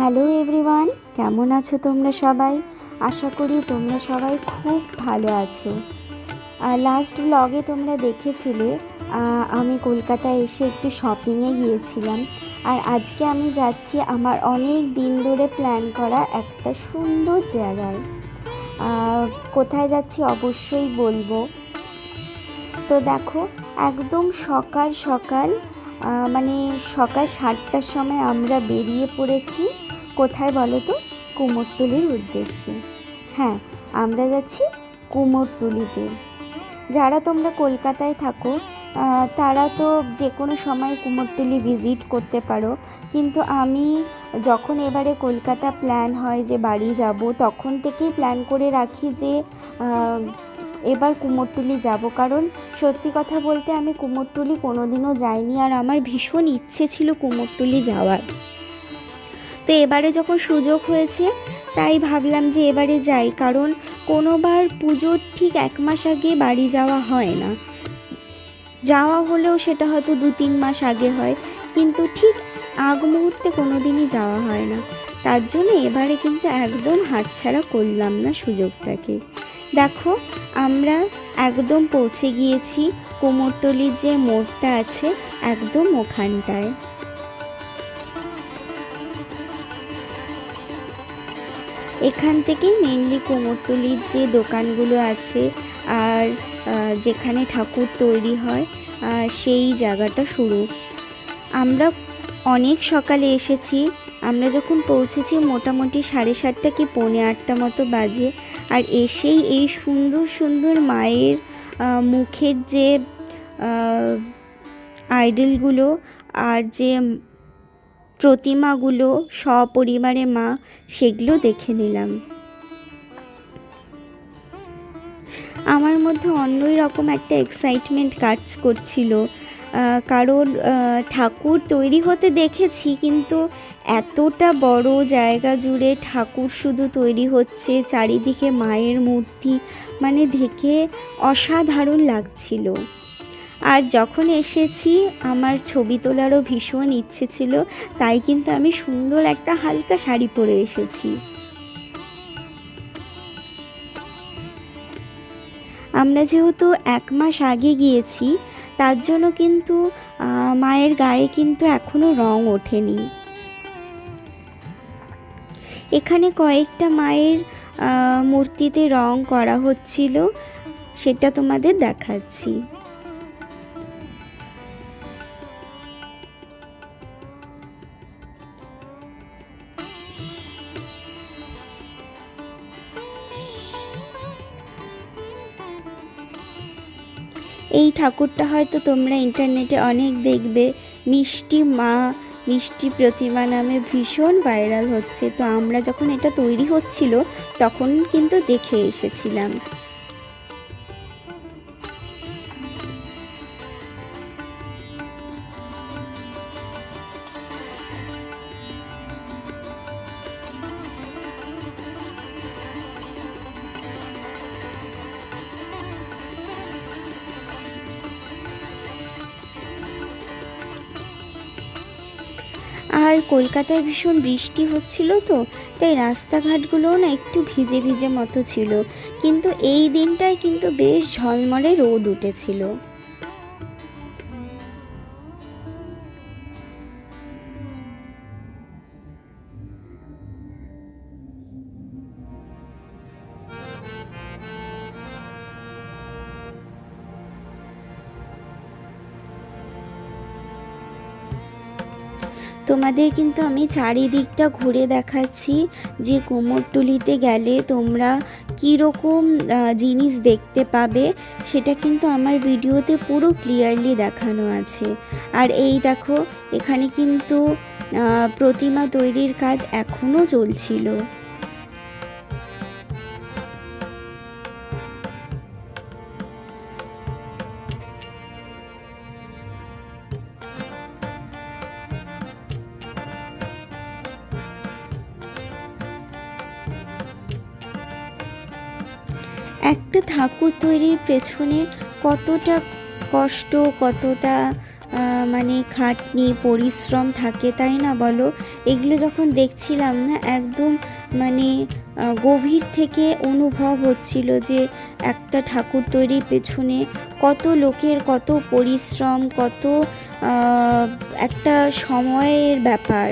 Hello everyone, কেমন আছো তোমরা সবাই? আশা করি তোমরা সবাই খুব ভালো আছো। লাস্ট ব্লগে তোমরা দেখেছিলে আমি কলকাতায় এসে একটু শপিংয়ে গিয়েছিলাম। আর আজকে আমি যাচ্ছি আমার অনেক দিন ধরে প্ল্যান করা একটা সুন্দর জায়গায়। কোথায় যাচ্ছি অবশ্যই বলব। তো দেখো, একদম সকাল সকাল মানে সকাল সাতটার সময় আমরা বেরিয়ে পড়েছি। কোথায় বলো তো? কুমোরটুলির উদ্দেশ্যে। হ্যাঁ আমরা যাচ্ছি কুমোরটুলিতে। যারা তোমরা কলকাতায় থাকো তারা তো যে কোনো সময় কুমোরটুলি ভিজিট করতে পারো। কিন্তু আমি যখন এবারে কলকাতা প্ল্যান হয় যে বাড়ি যাব, তখন থেকেই প্ল্যান করে রাখি যে এবার কুমোরটুলি যাব। কারণ সত্যি কথা বলতে আমি কুমোরটুলি কোনোদিনও যাইনি, আর আমার ভীষণ ইচ্ছে ছিল কুমোরটুলি যাওয়ার। তো এবারে যখন সুযোগ হয়েছে, তাই ভাবলাম যে এবারে যাই, কারণ কোনোবার পুজোর ঠিক এক মাস আগে বাড়ি যাওয়া হয় না। যাওয়া হলেও সেটা হয়তো দু তিন মাস আগে হয়, কিন্তু ঠিক আগ মুহূর্তে কোনো দিনই যাওয়া হয় না। তার জন্য এবারে কিন্তু একদম হাতছাড়া করলাম না সুযোগটাকে। দেখো, আমরা একদম পৌঁছে গিয়েছি, কুমোরটলির যে মোড়টা আছে, একদম ওখানটায়। এখান থেকেই মেনলি কুমোরটুলির যে দোকানগুলো আছে আর যেখানে ঠাকুর তৈরি হয় সেই জায়গাটা শুরু। আমরা অনেক সকালে এসেছি, আমরা যখন পৌঁছেছি মোটামুটি সাড়ে সাতটা কি পৌনে আটটা মতো বাজে আর এসেই এই সুন্দর সুন্দর মায়ের মুখের যে আইডলগুলো আর যে প্রতিমাগুলো সপরিবারে মা সেগুলো দেখে নিলাম। আমার মধ্যে অন্যই রকম একটা এক্সাইটমেন্ট কাজ করছিল। কারণ ঠাকুর তৈরি হতে দেখেছি কিন্তু এতটা বড় জায়গা জুড়ে ঠাকুর শুধু তৈরি হচ্ছে, চারিদিকে মায়ের মূর্তি মানে দেখে অসাধারণ লাগছিল। আর যখন এসেছি, আমার ছবি তোলারও ভীষণ ইচ্ছে ছিল, তাই কিন্তু আমি সুন্দর একটা হালকা শাড়ি পরে এসেছি। আমরা যেহেতু এক মাস আগে গিয়েছি, তার জন্য কিন্তু মায়ের গায়ে কিন্তু এখনও রং ওঠেনি। এখানে কয়েকটা মায়ের মূর্তিতে রং করা হচ্ছিল, সেটা তোমাদের দেখাচ্ছি। এই ঠাকুরটা হয়তো তোমরা ইন্টারনেটে অনেক দেখবে। মিষ্টি মা, মিষ্টি প্রতিমা নামে ভীষণ ভাইরাল হচ্ছে। তো আমরা যখন এটা তৈরি হচ্ছিল, তখন কিন্তু দেখে এসেছিলাম। আর কলকাতায় ভীষণ বৃষ্টি হচ্ছিল তো, তাই রাস্তাঘাটগুলোও না একটু ভিজে ভিজে মতো ছিল। কিন্তু এই দিনটায় কিন্তু বেশ ঝলমলে রোদ উঠেছিল। তোমাদের কিন্তু আমি চারিদিকটা ঘুরে দেখাচ্ছি যে কুমোরটুলিতে গেলে তোমরা কীরকম জিনিস দেখতে পাবে, সেটা কিন্তু আমার ভিডিওতে পুরো ক্লিয়ারলি দেখানো আছে। আর এই দেখো, এখানে কিন্তু প্রতিমা তৈরির কাজ এখনও চলছিল। একটা ঠাকুর তৈরির পেছনে কতটা কষ্ট, কতটা মানে খাটনি, পরিশ্রম থাকে তাই না বলো? এগুলো যখন দেখছিলাম না, একদম মানে গভীর থেকে অনুভব হচ্ছিল যে একটা ঠাকুর তৈরির পেছনে কত লোকের কত পরিশ্রম, কত একটা সময়ের ব্যাপার।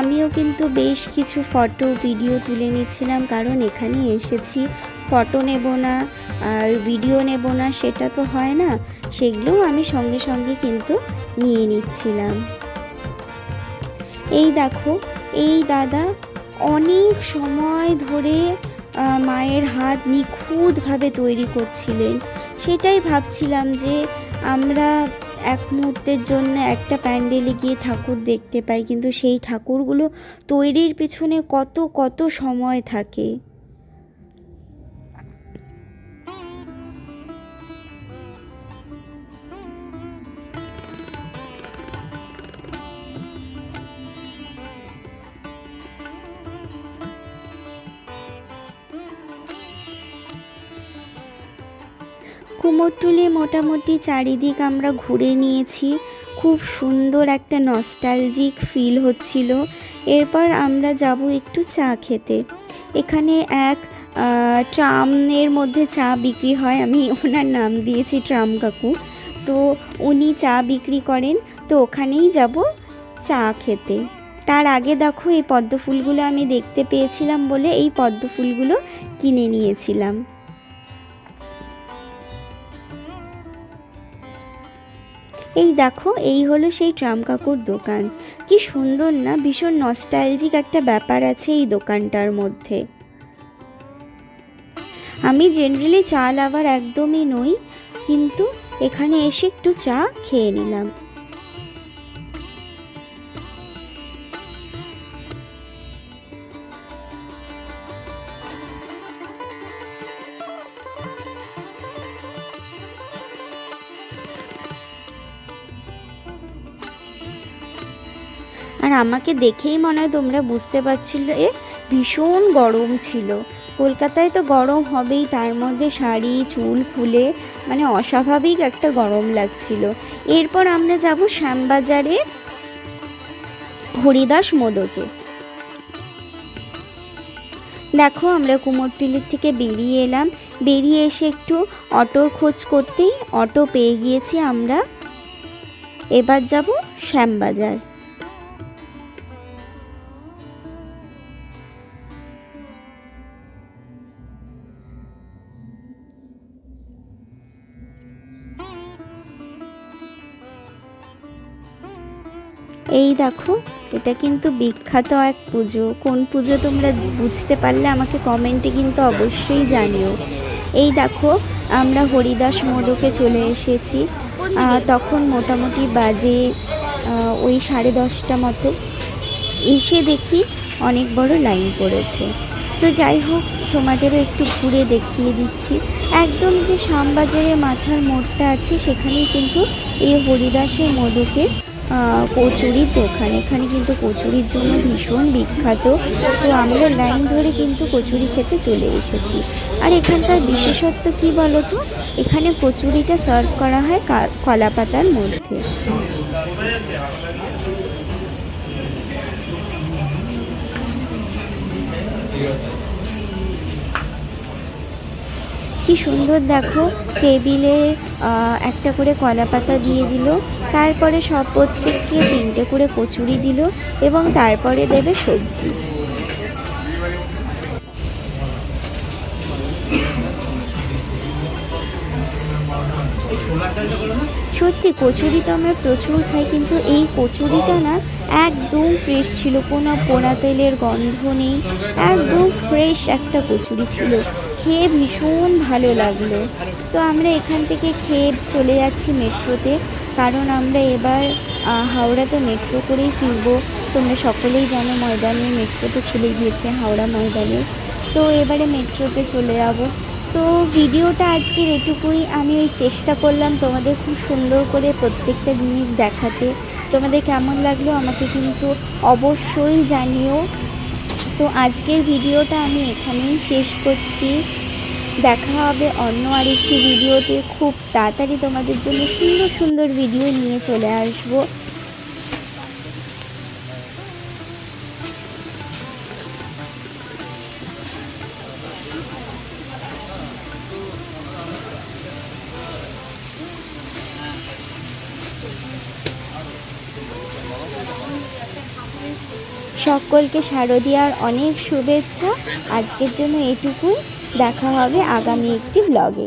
আমিও কিন্তু বেশ কিছু ফটো ভিডিও তুলে নিচ্ছিলাম। কারণ এখানে এসেছি ফটো নেব না, আর ভিডিও নেব না সেটা তো হয় না। সেগুলোও আমি সঙ্গে সঙ্গে কিন্তু নিয়ে নিচ্ছিলাম। এই দেখো, এই দাদা অনেক সময় ধরে মায়ের হাত নিখুঁতভাবে তৈরি করছিলেন। সেটাই ভাবছিলাম যে আমরা এক মুহূর্তের জন্য একটা প্যান্ডেলে গিয়ে ঠাকুর দেখতে পাই, কিন্তু সেই ঠাকুরগুলো তৈরির পিছনে কত কত সময় থাকে। কুমোরটুলি মোটামুটি চারিদিক আমরা ঘুরে নিয়েছি। খুব সুন্দর একটা নস্টালজিক ফিল হচ্ছিল। এরপর আমরা যাব একটু চা খেতে। এখানে এক ট্রামের মধ্যে চা বিক্রি হয়। আমি ওনার নাম দিয়েছি ট্রাম কাকু। তো উনি চা বিক্রি করেন। তো ওখানেই যাব চা খেতে। তার আগে দেখো এই পদ্ম ফুলগুলো আমি দেখতে পেয়েছিলাম বলে এই পদ্ম ফুলগুলো কিনে নিয়েছিলাম। এই দেখো, এই হলো সেই ট্রাম কাকুর দোকান। কি সুন্দর না, ভীষণ নস্টাইলজিক একটা ব্যাপার আছে এই দোকানটার মধ্যে। আমি জেনারেলি চা লাভার একদমই নই, কিন্তু এখানে এসে একটু চা খেয়ে নিলাম। আর আমাকে দেখেই মনে হয় তোমরা বুঝতে পারছিলে এ ভীষণ গরম ছিল। কলকাতায় তো গরম হবেই, তার মধ্যে শাড়ি, চুল, খুলে মানে অস্বাভাবিক একটা গরম লাগছিল। এরপর আমরা যাব শ্যামবাজারে হরিদাস মোদকে। দেখো আমরা কুমোরটুলির থেকে বেরিয়ে এলাম। বেরিয়ে এসে একটু অটোর খোঁজ করতেই অটো পেয়ে গিয়েছি আমরা। এবার যাব শ্যামবাজার। দেখো এটা কিন্তু বিখ্যাত এক পুজো। কোন পুজো তোমরা বুঝতে পারলে আমাকে কমেন্টে কিন্তু অবশ্যই জানিও। এই দেখো আমরা হরিদাস মোদকে চলে এসেছি। তখন মোটামুটি বাজে ওই সাড়ে দশটা মতো। এসে দেখি অনেক বড় লাইন পড়েছে। তো যাই হোক তোমাদেরও একটু ঘুরে দেখিয়ে দিচ্ছি। একদম যে শ্যামবাজারের মাথার মোড়টা আছে সেখানেই কিন্তু এই হরিদাসের আহ, কচুরির দোকান এখানে কিন্তু কচুরির জন্য ভীষণ বিখ্যাত। তো আমরা লাইন ধরে কিন্তু কচুরি খেতে চলে এসেছি। আর এখানকার বিশেষত্ব কি বলো তো এখানে কচুরিটা সার্ভ করা হয় কলা পাতার মধ্যে। কি সুন্দর দেখো। টেবিলে একটা করে কলা পাতা দিয়ে দিল। তারপরে সব প্রত্যেককে তিনটে করে কচুরি দিল এবং তারপরে দেবে সবজি। সত্যি, কচুরি তো আমরা প্রচুর খাই, কিন্তু এই কচুরিটা না একদম ফ্রেশ ছিল, কোনো পোড়া তেলের গন্ধ নেই, একদম ফ্রেশ একটা কচুরি ছিল। খেয়ে ভীষণ ভালো লাগল। তো আমরা এখান থেকে খেয়ে চলে যাচ্ছি মেট্রোতে, কারণ আমরা এবার হাওড়াতে মেট্রো করেই ফিরবো। তোমরা সকলেই জানো ময়দানে মেট্রো তো গিয়েছে, হাওড়া ময়দানে। তো এবারে মেট্রোতে চলে যাব। তো ভিডিওটা আজকের এটুকুই। আমি ওই চেষ্টা করলাম তোমাদের খুব সুন্দর করে প্রত্যেকটা জিনিস দেখাতে। তোমাদের কেমন লাগল আমাকে কিন্তু অবশ্যই জানিও। তো আজকের ভিডিওটা আমি এখানেই শেষ করছি। দেখা হবে অন্য আরেকটি ভিডিওতে। খুব তাড়াতাড়ি তোমাদের জন্য সুন্দর সুন্দর ভিডিও নিয়ে চলে আসব। সকলকে শারদিয়ার অনেক শুভেচ্ছা। আজকের জন্য এটুকুই। দেখা হবে আগামী একটি ব্লগে